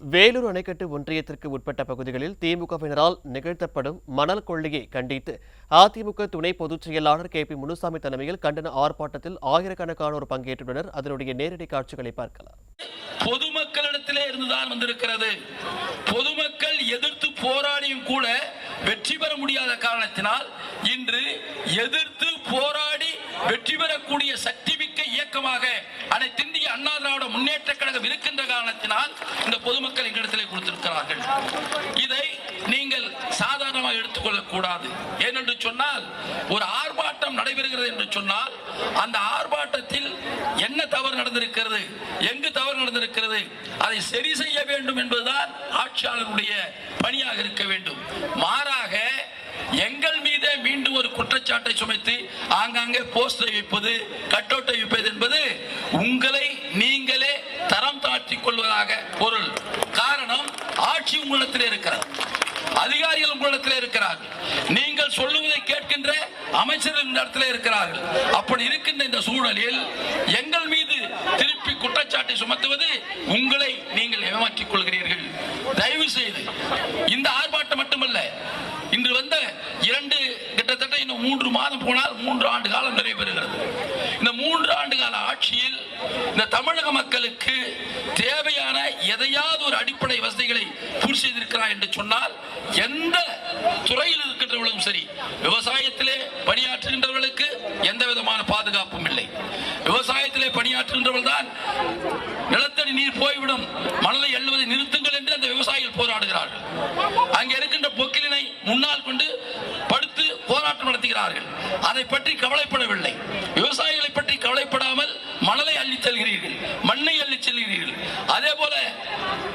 வேலூர் அணைக்கட்டு ஒன்றியத்திற்கு உட்பட்ட பகுதிகளில் திமுகவினரால் நிகழ்த்தப்படும் மணல் கொள்ளையை கண்டித்து அதிமுக துணை பொதுச் செயலாளர் கே பி முனுசாமி தலைமையில் கண்டன ஆர்ப்பாட்டத்தில் ஆயிரக்கணக்கானோர் பங்கேற்றுள்ளனர். அதனுடைய நேரடி காட்சிகளை பார்க்கலாம். பொதுமக்களிடத்திலே இருந்துதான் வந்திருக்கிறது. பொதுமக்கள் எதிர்த்து போராடியும் கூட வெற்றி பெற முடியாத காரணத்தினால் இன்று எதிர்த்து போராடி வெற்றி பெறக்கூடிய சக்திமிக்க இயக்கமாக அனைத்தின் அண்ணா திராவிட முன்னேற்ற கழகம் இருக்கின்ற காரணத்தினால் இந்த பொதுமக்கள் எங்களிடத்திலே கொடுத்திருக்கிறார்கள். இதை நீங்கள் சாதாரணமாக எடுத்துக்கொள்ளக் கூடாது. ஏனென்று சொன்னால் ஒரு ஆர்ப்பாட்டம் நடைபெறுகிறது என்று சொன்னால் அந்த ஆர்ப்பாட்டத்தில் என்ன தவறு நடந்திருக்கிறது எங்கு தவறு நடந்திருக்கிறது அதை சரி செய்ய வேண்டும் என்பதுதான் ஆட்சியாளருடைய பணியாக இருக்க வேண்டும். மாறாக எங்கள் மீதே மீண்டும் ஒரு குற்றச்சாட்டை சுமைத்து ஆங்காங்கே போஸ்டரை வைப்பது கட்டோட்டை வைப்பது என்பது உங்களை நீங்களே தரம் கொள்வதாக பொருள். காரணம் ஆட்சி உங்களிடத்தில் இருக்கிறது. அதிகாரிகள் உங்களிடத்தில் இருக்கிறார்கள். நீங்கள் சொல்லுவதை கேட்கின்ற அமைச்சர்கள் இடத்துல இருக்கிறார்கள். அப்படி இருக்கின்ற இந்த சூழலில் எங்கள் மீது திருப்பி குற்றச்சாட்டை சுமத்துவது உங்களை நீங்கள் ஏமாற்றிக் கொள்கிறீர்கள். தயவு செய்து இந்த ஆர்ப்பாட்டம் மட்டுமல்ல இன்று வந்த இரண்டு கிட்டத்தட்ட இன்னும் மூன்று மாதம் போனால் மூன்று ஆண்டு காலம் நிறைவேறுகிறது. இந்த மூன்று ஆண்டு கால ஆட்சியில் இந்த தமிழக மக்களுக்கு தேவையான எதையாவது ஒரு அடிப்படை வசதிகளை பூர்த்தி செய்திருக்கிறார் என்று சொன்னால் எந்த துறையில் இருக்கின்றவர்களும் சரி விவசாயத்திலே பணியாற்றுகின்றவர்களுக்கு எந்த விதமான பாதுகாப்பும் இல்லை. விவசாயத்திலே பணியாற்றுகின்றவர்கள் தான் நிலத்தடி நீர் போய்விடும் மணலை எள்ளுவதை நிறுத்துங்கள் என்று அந்த விவசாயிகள் போராடு போராட்டம் அதை பற்றி கவலைப்படவில்லை. விவசாயிகளை பற்றி கவலைப்படாமல் மணலை அள்ளி செல்கிறீர்கள். மண்ணை அள்ளி செல்கிறீர்கள். அதே போல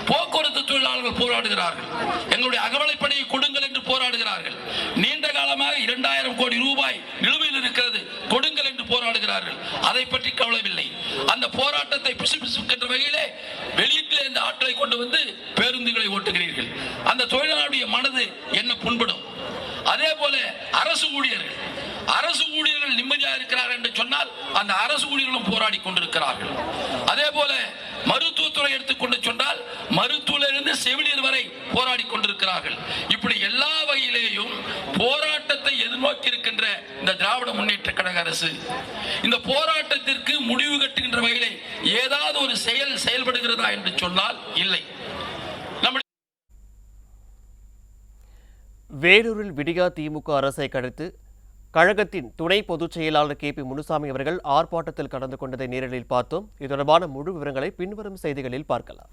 போக்குவரத்து தொழிலாளர்கள் போராடுகிறார்கள். எங்களுடைய அகவலைப்படையை கொடுங்கள் என்று போராடுகிறார்கள். நீண்ட காலமாக இரண்டாயிரம் கோடி ரூபாய் நிலுவையில் இருக்கிறது. கொடுங்கள் என்று போராடுகிறார்கள். அதை பற்றி கவலையில்லை. அந்த போராட்டத்தை பிசுபிசுக்கின்ற வகையிலே வெளியிலே இந்த ஆற்றலை கொண்டு வந்து பேருந்துகளை ஓட்டுகிறீர்கள். அந்த தொழிலாளருடைய மனதை என்ன புண்படும் அதே போல அரசு ஊழியர்கள். அரசு ஊழியர்கள் நிம்மதியாக இருக்கிறார்கள் என்று சொன்னால் அந்த அரசு ஊழியர்களும் போராடி கொண்டிருக்கிறார்கள். அதே போல மருத்துவத்துறை எடுத்துக்கொண்டு சொன்னால் மருத்துவரிலிருந்து செவிலியர் வரை போராடி கொண்டிருக்கிறார்கள். இப்படி எல்லா வகையிலேயும் போராட்டத்தை எதிர்நோக்கி இருக்கின்ற இந்த திராவிட முன்னேற்ற கழக அரசு இந்த போராட்டத்திற்கு முடிவு கட்டுகின்ற வகையிலே ஏதாவது ஒரு செயல் செயல்படுகிறதா என்று சொன்னால் இல்லை. வேலூரில் விடிகா திமுக அரசை கழித்து கழகத்தின் துணை பொதுச் செயலாளர் கே பி முனுசாமி அவர்கள் ஆர்ப்பாட்டத்தில் கலந்து கொண்டதை நேரலில் பார்த்தோம். இது தொடர்பான முழு விவரங்களை பின்வரும் செய்திகளில் பார்க்கலாம்.